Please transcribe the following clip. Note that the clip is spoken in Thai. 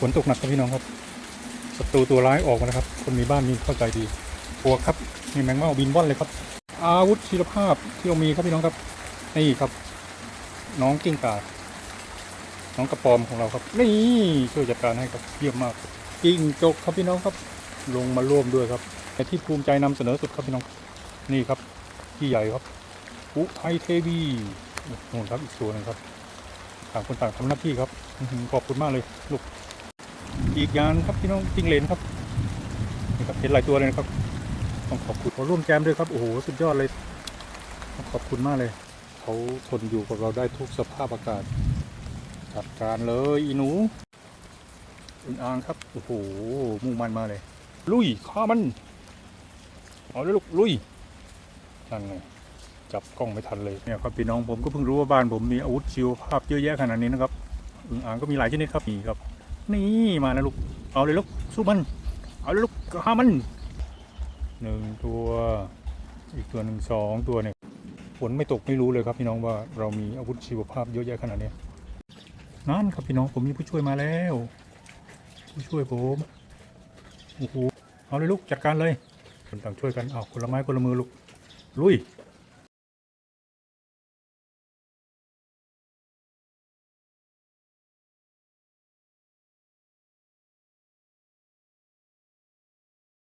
ฝนตกหนักครับพี่น้องครับศัตรูตัวร้ายออกมาแล้วครับ คนมีบ้านมีเข้าใจดีปวกครับนี่แมงเม่าบินว่อนเลยครับ อาวุธชีรภาพที่เรามีครับพี่น้องครับนี่ครับ น้องกิ้งก่าน้องกระปอมของเราครับ นี่ช่วยจัดการให้ครับเยี่ยมมากกิ้งจกครับพี่น้องครับ ลงมาร่วมด้วยครับแต่ที่ภูมิใจนำเสนอสุดครับพี่น้องนี่ครับพี่ใหญ่ครับอุทัยเทวีนู่นครับอีกตัวหนึงครับต่างคนต่างทำหน้าที่ครับขอบคุณมากเลยลูก อีกอย่างครับพี่น้องจิ้งเหลนครับนี่ครับเห็นหลายตัวเลยนะครับต้องขอบคุณขอร่วมแจมด้วยครับโอ้โหสุดยอดเลยต้องขอบคุณมากเลย เขาทนอยู่กับเราได้ทุกสภาพอากาศจัดการเลยอีหนูอึ่งอ่างครับโอ้โหมุ่งมันมาเลย ลุยฆ่ามันเอาเลยลูกลุยนั่นไงจับกล้องไม่ทันเลยเนี่ยครับพี่น้องผมก็เพิ่งรู้ว่าบ้านผมมีอาวุธชีวภาพเยอะแยะขนาดนี้นะครับอึ่งอ่างก็มีหลายชนิดครับนี่ครับ นี่มานะลูก เอาเลยลูก สู้มัน เอาเลยลูกฆ่ามันหนึ่งตัว อีกตัวหนึ่งสองตัวเนี่ยฝนไม่ตกไม่รู้เลยครับพี่น้องว่าเรามีอาวุธชีวภาพเยอะแยะขนาดนี้นั่นครับพี่น้องผมมีผู้ช่วยมาแล้ว ผู้ช่วยผมโอ้โหเอาเลยลูกจัดการเลยคนต่างช่วยกันเอาคนละไม้คนละมือลูกลุย